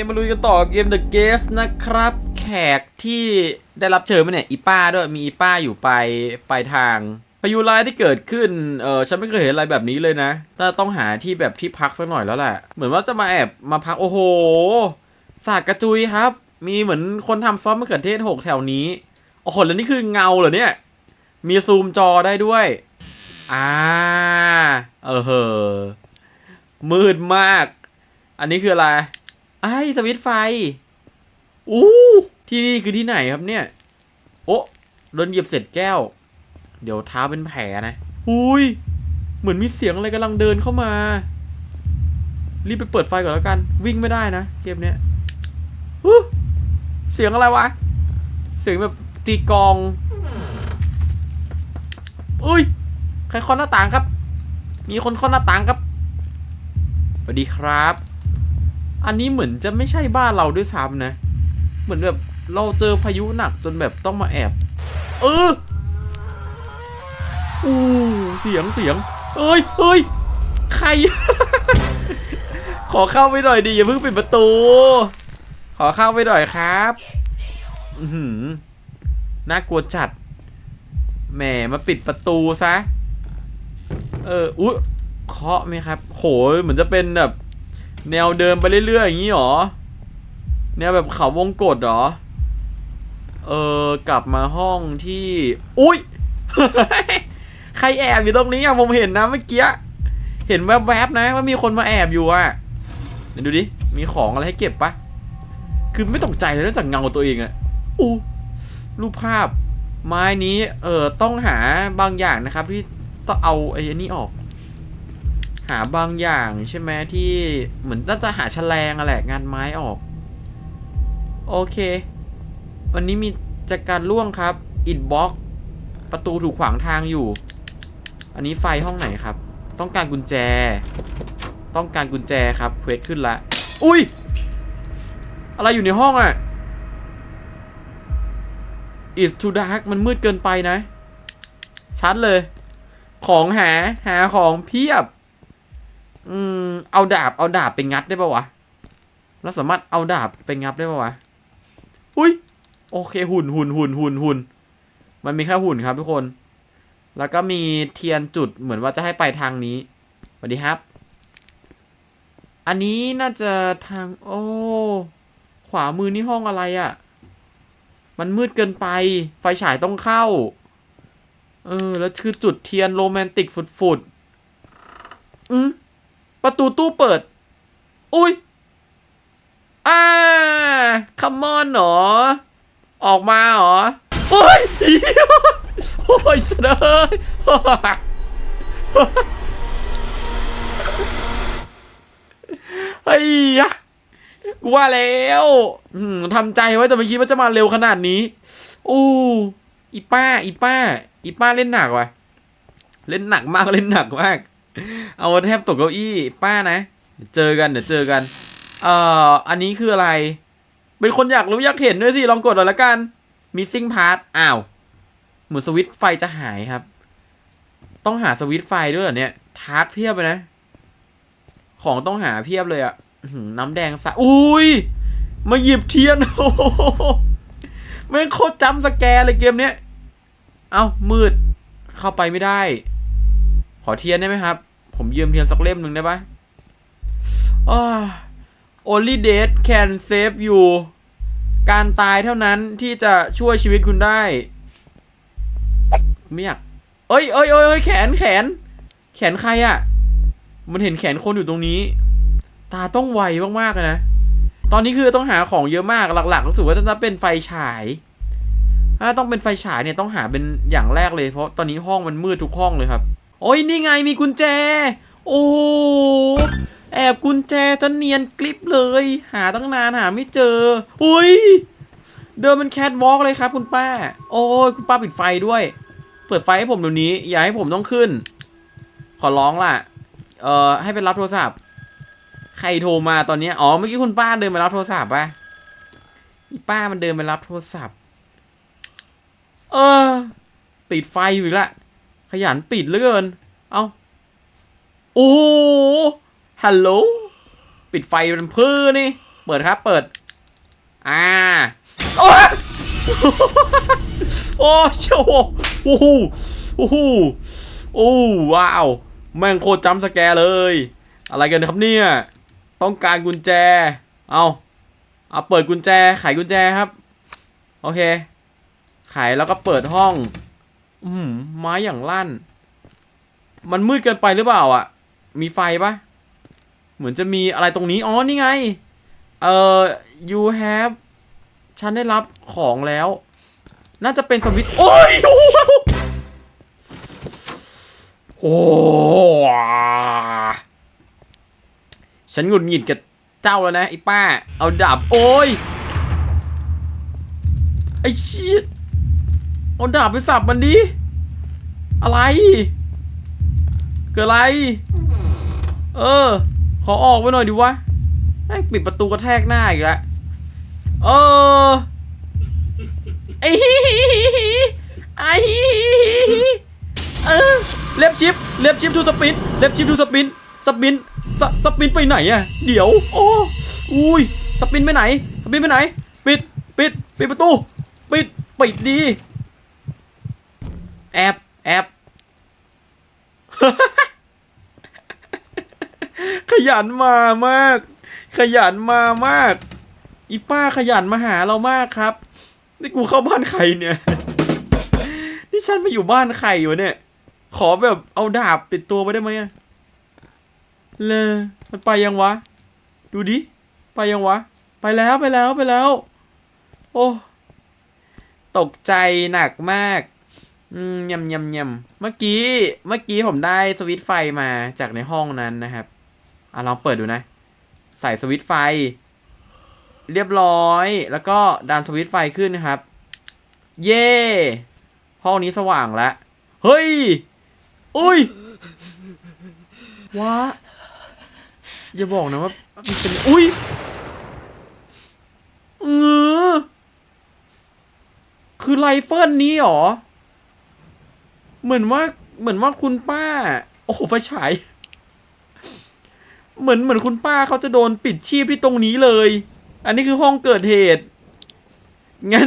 มมาลุยกันต่อเกม The Guest นะครับ แขกที่ได้รับเชิญมาเนี่ยอีป้าด้วยมีอีป้าอยู่ไปไปทางพายุร้ายที่เกิดขึ้น เออฉันไม่เคยเห็นอะไรแบบนี้เลยนะถ้าต้องหาที่แบบที่พักสักหน่อยแล้วแหละ เหมือนว่าจะมาแอบมาพักโอ้โห สากกระจุยครับ มีเหมือนคนทำซอสมะเขือเทศหกแถวนี้ โอ้โห แล้วนี่คือเงาเหรอเนี่ย มีซูมจอได้ด้วย อ่า เออเหอะมืดมาก อันนี้คืออะไร ไอ้สวิตไฟ อู้ ที่นี่คือที่ไหนครับเนี่ย โอ้โดนเหยียบเศษแก้ว เดี๋ยวเท้าเป็นแผลนะอุ้ยเหมือนมีเสียงอะไรกำลังเดินเข้ามา รีบไปเปิดไฟก่อนแล้วกัน วิ่งไม่ได้นะเกมเนี้ยเสียงอะไรวะ เสียงแบบตีกอง อุ้ย ใครเคอนหน้าต่างครับ มีคนเคอนหน้าต่างครับ สวัสดีครับ อันนี้เหมือนจะไม่ใช่บ้านเราด้วยซ้ำนะ เหมือนแบบเราเจอพายุหนักจนแบบต้องมาแอบ เอออู้เสียงเสียง เอ้ยเอ้ยใคร ขอเข้าไปหน่อยดิอย่าเพิ่งปิดประตู ขอเข้าไปหน่อยครับอือหือน่ากลัวจัด แหมมาปิดประตูซะ เออ อุ๊ยเคาะไหมครับ โห เหมือนจะเป็นแบบ แนวเดินไปเรื่อยๆอย่างนี้หรอ แนวแบบเขาวงกฏเหรอ เออกลับมาห้องที่ อุ้ย ใครแอบอยู่ตรงนี้อะผมเห็นนะเมื่อกี้ เห็นแวบๆนะว่ามีคนมาแอบอยู่อะเดี๋ยวดูดิ มีของอะไรให้เก็บปะคือไม่ตกใจเลยนอกจากเงาตัวเองอะอู้รูปภาพ ไม้นี้ เออต้องหาบางอย่างนะครับ ที่ต้องเอาไอ้นี่ออก หาบางอย่างใช่ไหมที่เหมือนน่าจะหาแฉลงอะแหละงานไม้ออก โอเค วันนี้มีจากการล่วงครับอิดบล็อก ประตูถูกขวางทางอยู่ อันนี้ไฟห้องไหนครับ ต้องการกุญแจ ต้องการกุญแจครับเควสขึ้นละอุ้ย อะไรอยู่ในห้องอะ It's too dark มันมืดเกินไปนะ ชัดเลย ของหาหาของเพียบ อืมเอาดาบเอาดาบไปงัดได้ปะวะเราสามารถเอาดาบไปงับได้ปะวะอุ้ยโอเคหุ่นหุ่นหุ่นหุ่นหุ่นมันมีแค่หุ่นครับทุกคน แล้วก็มีเทียนจุดเหมือนว่าจะให้ไปทางนี้สวัสดีครับ อันนี้น่าจะทาง โอ้ขวามือนี่ห้องอะไรอะ่ะ มันมืดเกินไป ไฟฉายต้องเข้า เออ แล้วคือจุดเทียนโรแมนติกฝุดๆอืม ประตูตู้เปิด อุ้ยอ่าคัมมอนเหรอออกมาเหรอ โอ้ยโอ้ยเสนอเฮ้ยะกูว่าแล้วทำใจไว้แต่ไม่คิดว่าจะมาเร็วขนาดนี้อู้อีป้า อีป้า อีป้าเล่นหนักว่ะ เล่นหนักมากเล่นหนักมาก เอาแทบตกเก้าอี้ป้านะ เจอกันเดี๋ยวเจอกัน เอ่อ อันนี้คืออะไร เป็นคนอยากรู้อยากเห็นด้วยสิ ลองกดหน่อยละกัน missing part อ้าว เหมือนสวิตช์ไฟจะหายครับ ต้องหาสวิตช์ไฟด้วยเหรอเนี่ยทาร์กเพียบเลยนะ ของต้องหาเพียบเลยอะน้ำแดงสะอุ้ย มาหยิบเทียนโอ้โหแม่โคตรจำสแกเลยเกมเนี้ย เอ้ามืด เข้าไปไม่ได้ อเทียนได้ไหมครับ ผมยืมเทียนสักเล่มหนึ่งได้ปะอ้ only death can save you การตายเท่านั้นที่จะช่วยชีวิตคุณได้ ไม่อยากเอ้ยเอ้ยเอ้ยเอ้ยแขนแขน แขนใครอะ่ะ มันเห็นแขนคนอยู่ตรงนี้ ตาต้องไวมากๆเลยนะ ตอนนี้คือต้องหาของเยอะมากหลักๆรู้สึกว่าจะเป็นไฟฉาย ถ้าต้องเป็นไฟฉายเนี่ยต้องหาเป็นอย่างแรกเลยเพราะตอนนี้ห้องมันมืดทุกห้องเลยครับ โอ้ยนี่ไงมีกุญแจ โอ้แอบกุญแจจะเนียนกลิปเลย หาตั้งนานหาไม่เจอ อุ้ยเดินเป็นแคทวอล์กเลยครับคุณป้า โอ้ยคุณป้าปิดไฟด้วย เปิดไฟให้ผมเดี๋ยวนี้ อย่าให้ผมต้องขึ้น ขอร้องล่ะ เอ่อให้เป็นรับโทรศัพท์ ใครโทรมาตอนนี้อ๋อเมื่อกี้คุณป้าเดินมารับโทรศัพท์ป่ะอีป้ามันเดินมารับโทรศัพท์ เออปิดไฟอยู่อีกละ ขยันปิดเหลือเกิน เอาโอ้ฮัลโหล ปิดไฟเป็นเพื่อนี่ เปิดครับ เปิด อ่า โอ้ยโอ้โชโอ้โหโอ้โหโอ้ว้าว แม่งโคตรจำสแกรเลย อะไรกันครับเนี่ย ต้องการกุญแจ เอาเอาเปิดกุญแจ ไขกุญแจครับ โอเค ไขแล้วก็เปิดห้อง อืมไม้อย่างลั่น มันมืดเกินไปหรือเปล่าอะ มีไฟปะเหมือนจะมีอะไรตรงนี้ อ๋อ นี่ไง เอ่อ you have ฉันได้รับของแล้ว น่าจะเป็นสวิตโอ้ย โอ้โหฉันหงุดหงิดกับเจ้าแล้วนะไอ้ป้า เอาดาบ โอ้ย ไอ้ชิด เอาดาบไปสับมันดิ อะไร เกิดอะไร เออ ขอออกไปหน่อยดิวะแม่งปิดประตูกระแทกหน้าอีกแล้วเออไอ้ฮิฮิฮิไอ้ฮิฮิเออเล็บชิป เล็บชิปทูสปิน เล็บชิปทูสปิน สปินสสปินไปไหนอะเดี๋ยว โอ้อุ้ย สปินไปไหน สปินไปไหน ปิด ปิด ปิดประตู ปิด ปิดดี แอบแอบขยันมามาก ขยันมามาก อีป้าขยันมาหาเรามากครับ นี่กูเข้าบ้านใครเนี่ย นี่ฉันมาอยู่บ้านใครวะเนี่ย ขอแบบเอาดาบติดตัวไปได้ไหมอะเลยมันไปยังวะ ดูดิ ไปยังวะ ไปแล้วไปแล้วไปแล้ว โอ้ ตกใจหนักมาก อืมยำยำยำเมื่อกี้ เมื่อกี้ผมได้สวิตช์ไฟมาจากในห้องนั้นนะครับ อะลองเปิดดูนะ ใส่สวิตช์ไฟ เรียบร้อย แล้วก็ดันสวิตช์ไฟขึ้นนะครับ เย่ห้องนี้สว่างแล้ว เฮ้ย อุ้ย ว้า อย่าบอกนะว่ามันเป็น อุ้ยเออคือไรเฟิลนี้หรอ เหมือนว่าเหมือนว่าคุณป้า โอ้โหไฟฉายเหมือนเหมือนคุณป้าเขาจะโดนปิดชีพที่ตรงนี้เลย อันนี้คือห้องเกิดเหตุงั้น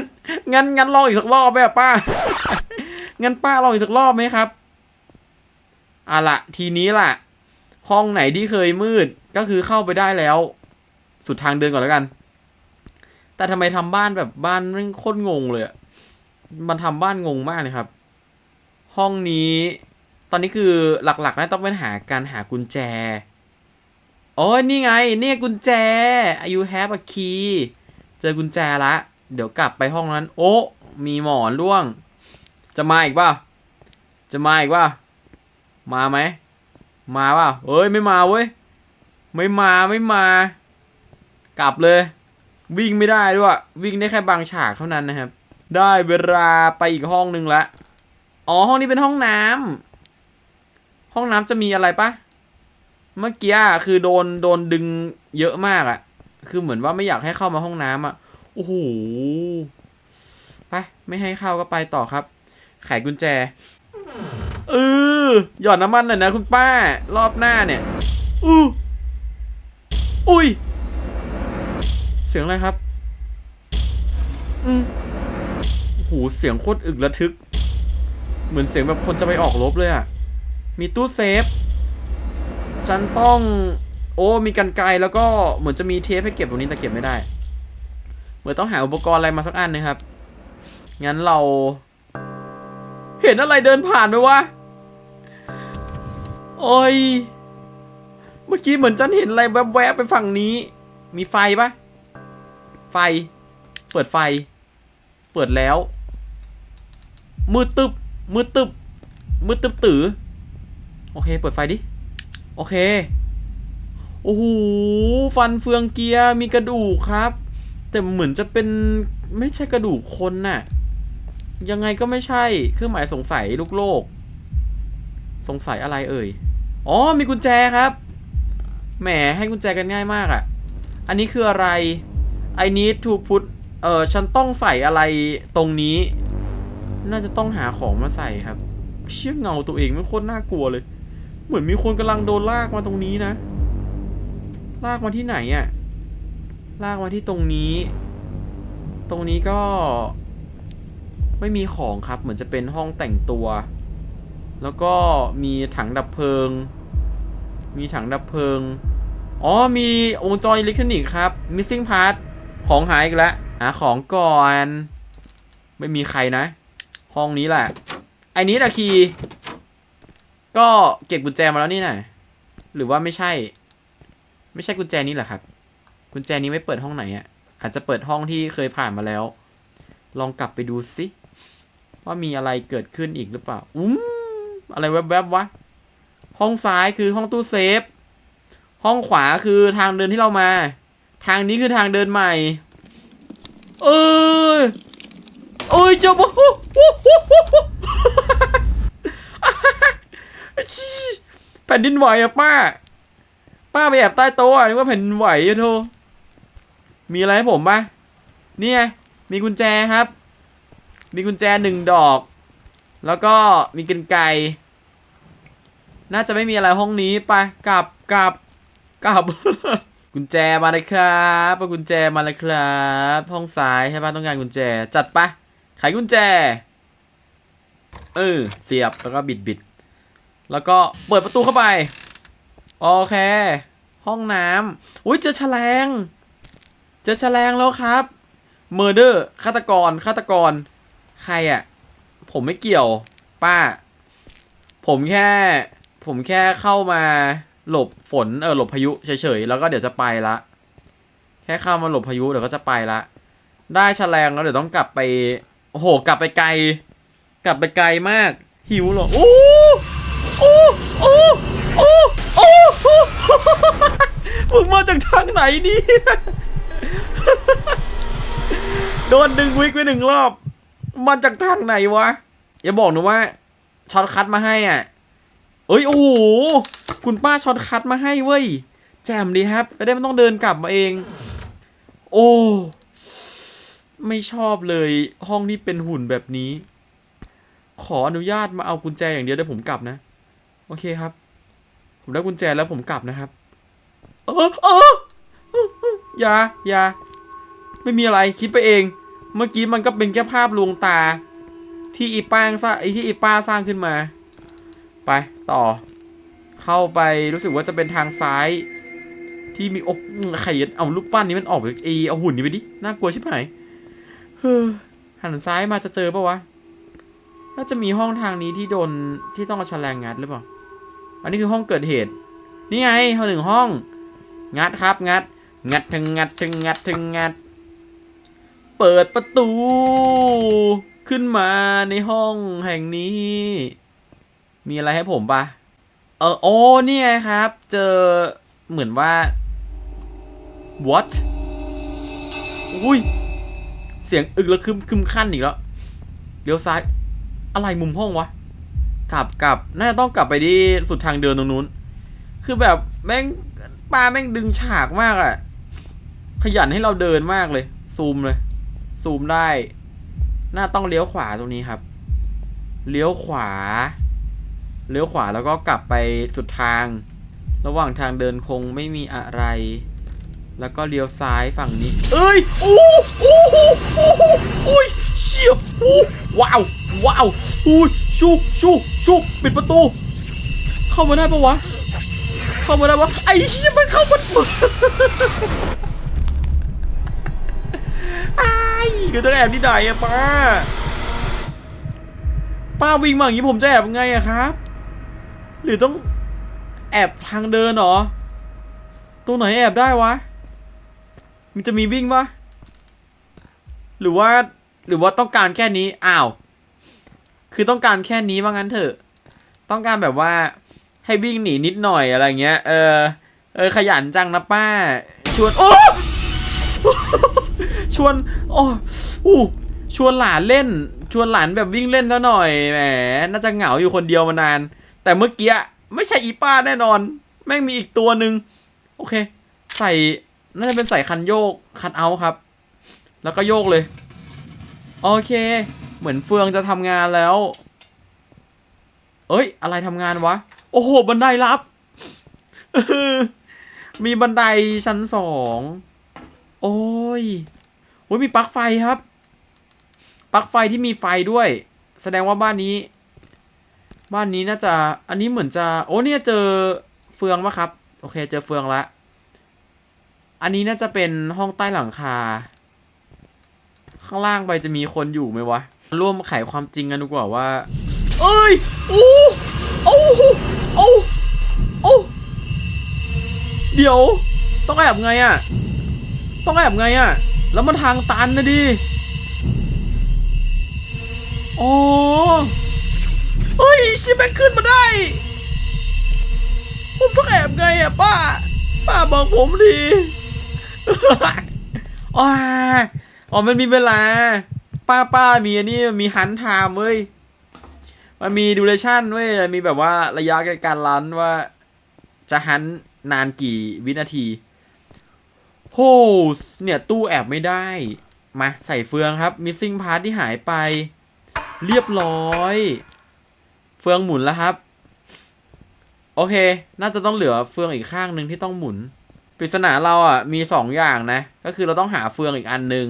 งั้นงั้นลองอีกสักรอบไหมป้า งั้นป้าลองอีกสักรอบไหมครับอะละทีนี้ล่ะ ห้องไหนที่เคยมืดก็คือเข้าไปได้แล้ว สุดทางเดินก่อนแล้วกัน แต่ทำไมทำบ้านแบบบ้านม่งโคตรงงเลยอะมันทำบ้านงงมากเลยครับ ห้องนี้ ตอนนี้คือหลักๆน่าต้องเป็นหาการหากุญแจโอ้ยนี่ไง เนี่ยกุญแจ you have a key เจอกุญแจละ เดี๋ยวกลับไปห้องนั้น โอ้มีหมอนร่วง จะมาอีกป่ะ จะมาอีกป่ะ มาไหม มาป่ะเอ้ยไม่มาเว้ย ไม่มาไม่มา กลับเลย วิ่งไม่ได้ด้วย วิ่งได้แค่บางฉากเท่านั้นนะครับ ได้เวลาไปอีกห้องนึงละ อ๋อ ห้องนี้เป็นห้องน้ำห้องน้ำจะมีอะไรปะเมื่อกี้คือโดนโดนดึงเยอะมากอะคือเหมือนว่าไม่อยากให้เข้ามาห้องน้ำอะโอ้โหไปไม่ให้เข้าก็ไปต่อครับไขกุญแจเออหยอดน้ำมันหน่อยนะคุณป้า รอบหน้าเนี่ยอู้อุ้ย เสียงอะไรครับ อืมโอ้โหเสียงโคตรอึกระทึก เหมือนเสียงแบบคนจะไปออกรบเลยอะมีตู้เซฟ ฉันต้อง โอ้ มีกันไกลแล้วก็เหมือนจะมีเทปให้เก็บตรงนี้แต่เก็บไม่ได้ เหมือนต้องหาอุปกรณ์อะไรมาสักอันหนึงครับ งั้นเรา เห็นอะไรเดินผ่านไหมวะ โอ้ย เมื่อกี้เหมือนฉันเห็นอะไรแวบๆไปฝั่งนี้ มีไฟปะไฟ เปิดไฟ เปิดแล้ว มืดตึบ มืดตึบมืดตึบตือโอเค เปิดไฟดิ โอเค โอ้โห ฟันเฟืองเกียร์ มีกระดูกครับ แต่เหมือนจะเป็นไม่ใช่กระดูกคนน่ะ ยังไงก็ไม่ใช่ เครื่องหมายสงสัยลูกโลก สงสัยอะไรเอ่ย อ๋อ มีกุญแจครับ แหม ให้กุญแจกันง่ายมากอะ่ะ อันนี้คืออะไร I need to put เออฉันต้องใส่อะไรตรงนี้ น่าจะต้องหาของมาใส่ครับ เชี่ยเงาตัวเองไม่โคตรน่ากลัวเลย เหมือนมีคนกำลังโดนลากมาตรงนี้นะ ลากมาที่ไหนอะ่ะ ลากมาที่ตรงนี้ ตรงนี้ก็ ไม่มีของครับ เหมือนจะเป็นห้องแต่งตัว แล้วก็มีถังดับเพลิง มีถังดับเพลิง อ๋อ มีวงจรอิเล็กทรอนิกส์ครับ missing part ของหายอีกแล้วหาของก่อน ไม่มีใครนะ ห้องนี้แหละไอ้นี้แหละคีก็เก็บกุญแจมาแล้วนี่น่ะหรือว่าไม่ใช่ ไม่ใช่กุญแจนี้เหรอครับ กุญแจนี้ไม่เปิดห้องไหนอะ่ะ อาจจะเปิดห้องที่เคยผ่านมาแล้ว ลองกลับไปดูสิว่ามีอะไรเกิดขึ้นอีกหรือเปล่าอุ้มอะไรแวบๆวะห้องซ้ายคือห้องตู้เซฟ ห้องขวาคือทางเดินที่เรามา ทางนี้คือทางเดินใหม่ เออ ยเจ้าบ้าแผ่นดินไหวอะป้า ป้าไปแอบใต้โต๊ะอะนึกว่าแผ่นดินไหวอะโทมีอะไรให้ผมปะเนี่ยมีกุญแจครับ มีกุญแจหนึ่งดอก แล้วก็มีกันไกน่าจะไม่มีอะไรห้องนี้ไปกลับกลับกลับ กุญแจมาเลยครับกุญแจมาเลยครับ ห้องซ้ายใช่ปะต้องการกุญแจจัดปะ ไขกุญแจ เออ เสียบแล้วก็บิดบิด แล้วก็เปิดประตูเข้าไป โอเค ห้องน้ำอุ้ยเจอแฉลง เจอแฉลงแล้วครับเมอร์เดอร์ฆาตกรฆาตกร ใครอะ่ะ ผมไม่เกี่ยว ป้า ผมแค่ ผมแค่เข้ามาหลบฝนเออหลบพายุเฉยๆแล้วก็เดี๋ยวจะไปละ แค่เข้ามาหลบพายุเดี๋ยวก็จะไปละ ได้แฉลงแล้วเดี๋ยวต้องกลับไป โอ้โห กลับไปไกล กลับไปไกลมาก หิวเหรอโอ้โอ้โอ้โอ้โอ้มึงมาจากทางไหนนี่โดนดึงวิกไปหนึ่งรอบมาจากทางไหนวะ อย่าบอกนะว่าช็อตคัทมาให้อะ เอ้ย โอ้โห คุณป้าช็อตคัทมาให้เว้ย แจ่มดีครับไม่ได้ไม่ต้องเดินกลับมาเอง โอ้ ไม่ชอบเลยห้องที่เป็นหุ่นแบบนี้ ขออนุญาตมาเอากุญแจอย่างเดียวเดี๋ยวผมกลับนะ โอเคครับ ผมได้กุญแจแล้วผมกลับนะครับ เออเอออย่าอย่าไม่มีอะไรคิดไปเอง เมื่อกี้มันก็เป็นแค่ภาพลวงตา ที่อีป้างสร้างไอ้ที่อีป้าสร้างขึ้นมา ไปต่อ เข้าไปรู้สึกว่าจะเป็นทางซ้าย ที่มีอกไข่เอารูปปั้นนี้มันออกจากไอเอาหุ่นนี้ไปดิน่ากลัวชิบหาย หันซ้ายมาจะเจอปะวะ น่าจะมีห้องทางนี้ที่โดนที่ต้องเอาแฉลงงัดหรือเปล่า อันนี้คือห้องเกิดเหตุ นี่ไงห้องหนึ่งห้อง งัดครับงัด งัดถึงงัดถึงงัดถึงงัด เปิดประตู ขึ้นมาในห้องแห่งนี้ มีอะไรให้ผมปะเออโอ้นี่ไงครับ เจอเหมือนว่า what อุ้ย สียงอึกแล้วคึมคึมขั้นอีกแล้วเลี้ยวซ้าย อะไรมุมห้องวะกลับกลับน่าจะต้องกลับไปที่สุดทางเดินตรงนู้น คือแบบแม่งป้าแม่งดึงฉากมากอะขยันให้เราเดินมากเลย ซูมเลย ซูมได้ น่าต้องเลี้ยวขวาตรงนี้ครับ เลี้ยวขวา เลี้ยวขวาแล้วก็กลับไปสุดทาง ระหว่างทางเดินคงไม่มีอะไร แล้วก็เลี้ยวซ้ายฝั่งนี้ เอ้ยโอ้โอ้โอ้โอ้โอ้ยเชี่ยโอ้ว้าว ว้าวอุ้ยชูชูชูปิดประตู เข้ามาได้ปะวะ เข้ามาได้ปะไอ้เหี้ยมันเข้ามาไอ้ายคือต้องแอบที่ไหนอะป้า ป้าวิ่งมาอย่างนี้ผมจะแอบไงอะครับ หรือต้องแอบทางเดินเหรอตรงไหนแอบได้วะ มันจะมีวิ่งปะหรือว่า หรือว่าต้องการแค่นี้ อ้าว คือต้องการแค่นี้ว่างั้นเถอะ ต้องการแบบว่าให้วิ่งหนีนิดหน่อยอะไรเงี้ย เออ เออขยันจังนะป้า ชวน โอ้ ชวน โอ้อู้ชวนหลานเล่น ชวนหลานแบบวิ่งเล่นซะหน่อย แหม น่าจะเหงาอยู่คนเดียวมานาน แต่เมื่อกี้ไม่ใช่อีป้าแน่นอน แม่งมีอีกตัวหนึ่ง โอเค ใส่ น่าจะเป็นใส่คันโยกคันเอาครับ แล้วก็โยกเลย โอเค เหมือนเฟืองจะทำงานแล้ว เอ้ย อะไรทำงานวะ โอ้โห บันไดลับ มีบันไดชั้นสอง โอ้ยโอ้ยมีปลั๊กไฟครับ ปลั๊กไฟที่มีไฟด้วย แสดงว่าบ้านนี้ บ้านนี้น่าจะ อันนี้เหมือนจะ โอ้เนี่ยเจอเฟืองปะครับ โอเค เจอเฟืองละ อันนี้น่าจะเป็นห้องใต้หลังคา ข้างล่างไปจะมีคนอยู่ไหมวะ ร่วมไขความจริงกันดีกว่าว่า เอ้ยโอ้โอ้โอ้โอ้เดี๋ยว ต้องแอบไงอะต้องแอบไงอะแล้วมันทางตันนะดิอ๋อเฮ้ยชิบแม่งขึ้นมาได้ ผมต้องแอบไงอะป้า ป้าบอกผมดี อ๋ออ๋อมันมีเวลา ป้าป้ามีอันนี้มีฮันไทม์เว้ย มันมีดูเรชั่นเว้ย มีแบบว่าระยะการรันว่า จะฮันนานกี่วินาที โฮสเนี่ย ตู้แอบไม่ได้ มาใส่เฟืองครับ missing part ที่หายไป เรียบร้อย เฟืองหมุนแล้วครับ โอเค น่าจะต้องเหลือเฟืองอีกข้างหนึ่งที่ต้องหมุน ปริศนาเราอะมีสองอย่างนะ ก็คือเราต้องหาเฟืองอีกอันหนึ่ง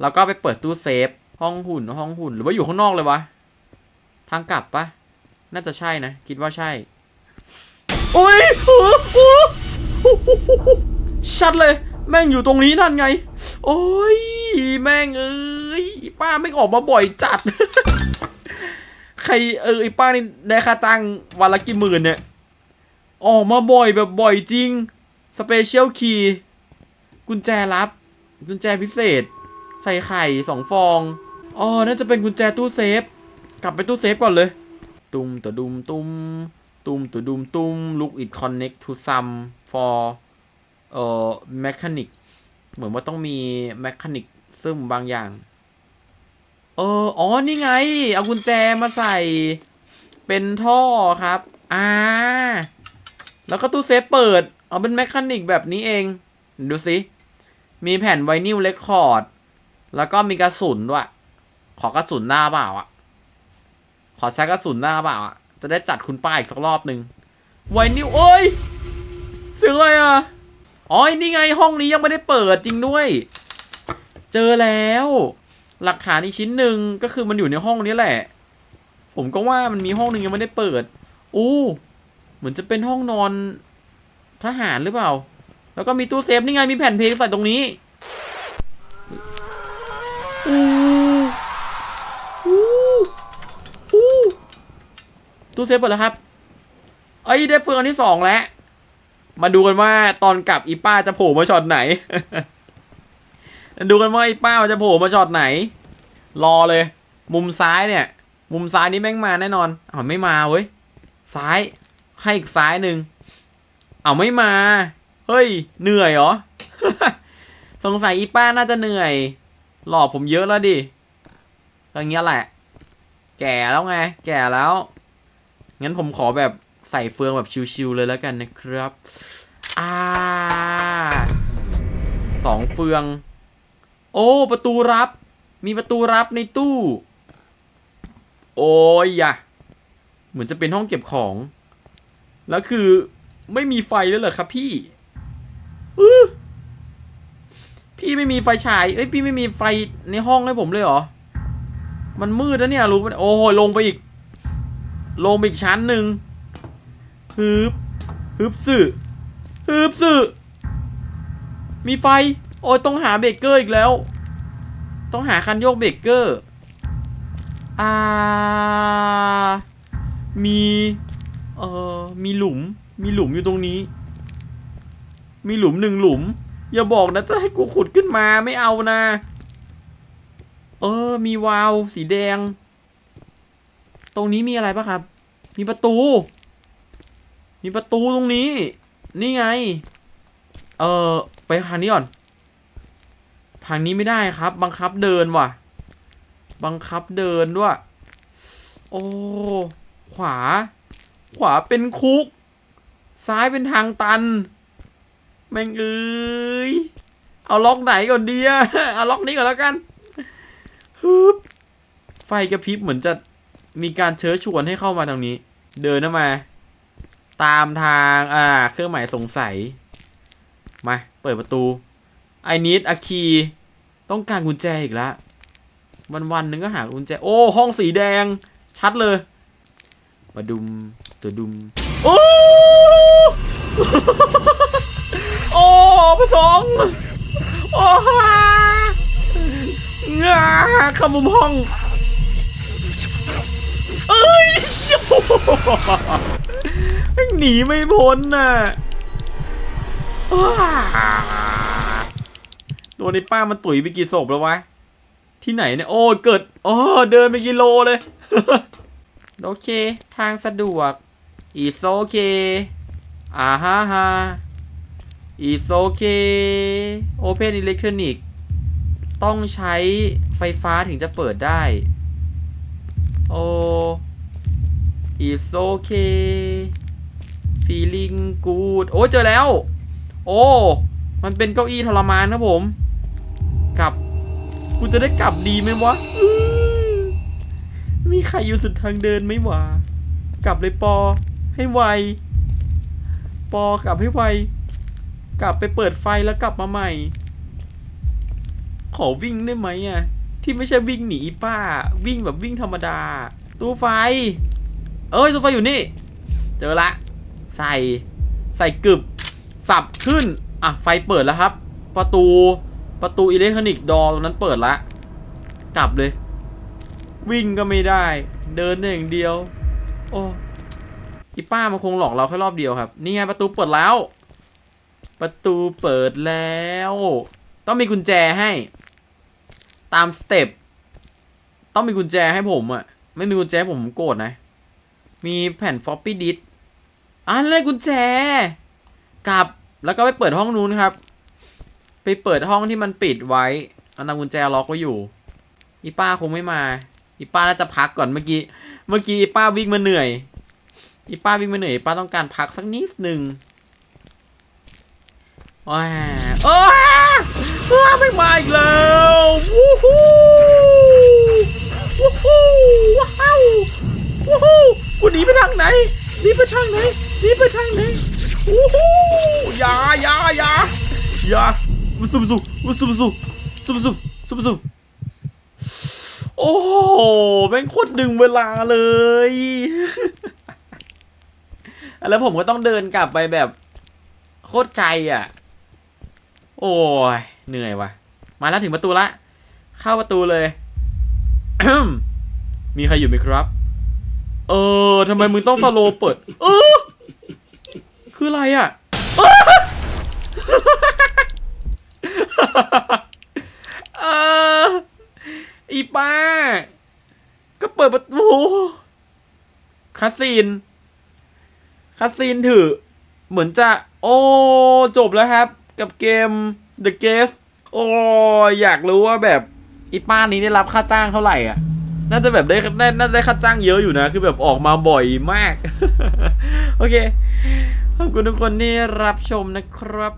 แล้วก็ไปเปิดตู้เซฟ ห้องหุ่นห้องหุ่นหรือว่าอยู่ข้างนอกเลยวะ ทางกลับปะน่าจะใช่นะ คิดว่าใช่ โอ้ยโอ้โหชัดเลย แม่งอยู่ตรงนี้นั่นไง โอ้ย แม่งเอ้ยป้าไม่ออกมาบ่อยจัด ใครเออไอป้านี่ได้ค่าจ้างวันละกี่หมื่นเนี่ย ออกมาบ่อยแบบบ่อยจริง สเปเชียลคีย์กุญแจลับ กุญแจพิเศษ ใส่ไข่สองฟองอ๋อน่าจะเป็นกุญแจตู้เซฟ กลับไปตู้เซฟก่อนเลย ตุ้มตัวดุมตุ้มตุ้มตัวดุมตุ้ม look it connect to some for เอ่อ mechanic เหมือนว่าต้องมี mechanic ซึ่งบางอย่าง เอออ๋อ นี่ไง เอากุญแจมาใส่ เป็นท่อครับ อ่า แล้วก็ตู้เซฟเปิด เอาเป็นแมคานิกแบบนี้เอง ดูสิ มีแผ่นไวนิลเรคคอร์ด แล้วก็มีกระสุนด้วย ขอกระสุนหน้าเปล่าอะ ขอใช้กระสุนหน้าเปล่าอะ จะได้จัดคุณป้าอีกสักรอบหนึ่งไวนิลเอ้ยเสียงอะไรอะอ๋อนี่ไงห้องนี้ยังไม่ได้เปิดจริงด้วย เจอแล้ว หลักฐานอีกชิ้นหนึ่งก็คือมันอยู่ในห้องนี้แหละ ผมก็ว่ามันมีห้องหนึ่งยังไม่ได้เปิด อู้ เหมือนจะเป็นห้องนอน ทหารหรือเปล่า แล้วก็มีตู้เซฟนี่ไงมีแผ่นเพลงใส่ตรงนี้ตู้เซฟเปิดแล้วครับเอ้ยได้เฟืองอันที่สองแล้ว มาดูกันว่าตอนกลับอีป้าจะโผล่มาช็อตไหน ดูกันว่าอีป้ามันจะโผล่มาช็อตไหน รอเลย มุมซ้ายเนี่ย มุมซ้ายนี้แม่งมาแน่นอนอ้าวไม่มาเว้ย ซ้าย ให้อีกซ้ายหนึ่ง เอาไม่มา เฮ้ย เหนื่อยเหรอ สงสัยอีป้าน่าจะเหนื่อย หลอกผมเยอะแล้วดิอย่างเงี้ยแหละ แก่แล้วไง แก่แล้ว งั้นผมขอแบบใส่เฟืองแบบชิวๆเลยแล้วกันนะครับ อ่าสองเฟือง โอ้ ประตูรับ มีประตูรับในตู้ โอ้ยยะเหมือนจะเป็นห้องเก็บของ แล้วคือ ไม่มีไฟแล้วเหรอครับพี่อื้อพี่ไม่มีไฟฉายเอ้ยพี่ไม่มีไฟในห้องให้ผมเลยเหรอ มันมืดนะเนี่ยรู้ไหมโอ้โหลงไปอีก ลงไปอีกชั้นหนึ่งฮึบฮึบสื่อฮึบสื่อมีไฟ โอ้ยต้องหาเบรกเกอร์อีกแล้ว ต้องหาคันโยกเบรกเกอร์อ่ามี เอ่อ มีหลุม มีหลุมอยู่ตรงนี้ มีหลุมหนึ่งหลุม อย่าบอกนะจะให้กูขุดขึ้นมาไม่เอานะ เออ มีวาล์วสีแดง ตรงนี้มีอะไรปะครับ มีประตู มีประตูตรงนี้ นี่ไง เออไปทางนี้ก่อนทางนี้ไม่ได้ครับ บังคับเดินว่ะ บังคับเดินด้วย โอ้ ขวา ขวาเป็นคุก ซ้ายเป็นทางตัน แม่งเอ้ย เอาล็อกไหนก่อนดีอะเอาล็อกนี้ก่อนแล้วกันฮึบไฟกระพริบเหมือนจะมีการเชิญชวนให้เข้ามาทางนี้ เดินเข้ามา ตามทางอ่า เครื่องหมายสงสัย มา เปิดประตู I need a key ต้องการกุญแจอีกแล้ววันวันหนึ่งก็หากุญแจ โอ้ ห้องสีแดง ชัดเลย มาดุม ตัวดุม โอ้โอ้ประสงค์โอ้ฮ่างาขมุมห้องเอ้ยแม่งหนีไม่พ้นน่ะอ้าโดนไอ้ป้ามันตุ๋ยไปกี่ศพแล้ววะ ที่ไหนเนี่ย โอ้เกิด โอ้ เดินไปกิโลเลย โอเค ทางสะดวก it's okay อ่าฮ่าฮ่า is okay open electronic ต้องใช้ไฟฟ้าถึงจะเปิดได้ โอ้ it's okay feeling good โอ้เจอแล้ว โอ้ มันเป็นเก้าอี้ทรมานนะผม กลับ กูจะได้กลับดีไหมวะ มีใครอยู่สุดทางเดินไหมวะ กลับเลยปอ ให้ไว ปอกลับให้ไว กลับไปเปิดไฟแล้วกลับมาใหม่ ขอวิ่งได้ไหมอะ ที่ไม่ใช่วิ่งหนีป้า วิ่งแบบวิ่งธรรมดา ตู้ไฟ เอ้ย ตู้ไฟอยู่นี่ เจอละ ใส่ ใส่กึบ สับขึ้น อะ ไฟเปิดแล้วครับ ประตู ประตูอิเล็กทรอนิกส์ดอตรงนั้นเปิดละ กลับเลย วิ่งก็ไม่ได้ เดินได้อย่างเดียว โอ้ อีป้ามันคงหลอกเราแค่รอบเดียวครับ นี่ไงประตูเปิดแล้ว ประตูเปิดแล้ว ต้องมีกุญแจให้ ตามสเต็ปต้องมีกุญแจให้ผมอะไม่มีกุญแจผมโกรธนะ มีแผ่นฟอปปี้ดิสอ่านเลยกุญแจกลับแล้วก็ไปเปิดห้องนู้นครับ ไปเปิดห้องที่มันปิดไว้เอานำกุญแจล็อกไว้อยู่ อีป้าคงไม่มา อีป้าน่าจะพักก่อนเมื่อกี้ เมื่อกี้อีป้าวิ่งมาเหนื่อย อีป้าวิ่งมาเหนื่อยป้าต้องการพักสักนิดหนึ่งว้าโอ้ว้าไม่มาอีกแล้ววู้ฮู้วู้ฮู้ว้าววู้ฮู้กูหนีไปทางไหนหนีไปทางไหนหนีไปทางไหนวู้ฮู้อย่าอย่าอย่าอย่าวุ้สุบสุวุ้สุบสุสุบสุสุบสุโอ้โหแม่งโคตรดึงเวลาเลย แล้วผมก็ต้องเดินกลับไปแบบโคตรไกลอะ โอ้ยเหนื่อยว่ะ มาแล้วถึงประตูละ เข้าประตูเลย มีใครอยู่ไหมครับ เออทำไมมึงต้องสโลว์เปิด เออ คืออะไรอะ เอออีป้า ก็เปิดประตูคาซีน คาซีนถือ เหมือนจะโอ้จบแล้วครับ กับเกม The Guest โอ้อยากรู้ว่าแบบอีป้านี้ได้รับค่าจ้างเท่าไหร่อะ น่าจะแบบได้ได้น่าได้ค่าจ้างเยอะอยู่นะ คือแบบออกมาบ่อยมาก โอเค ขอบคุณทุกคนที่รับชมนะครับ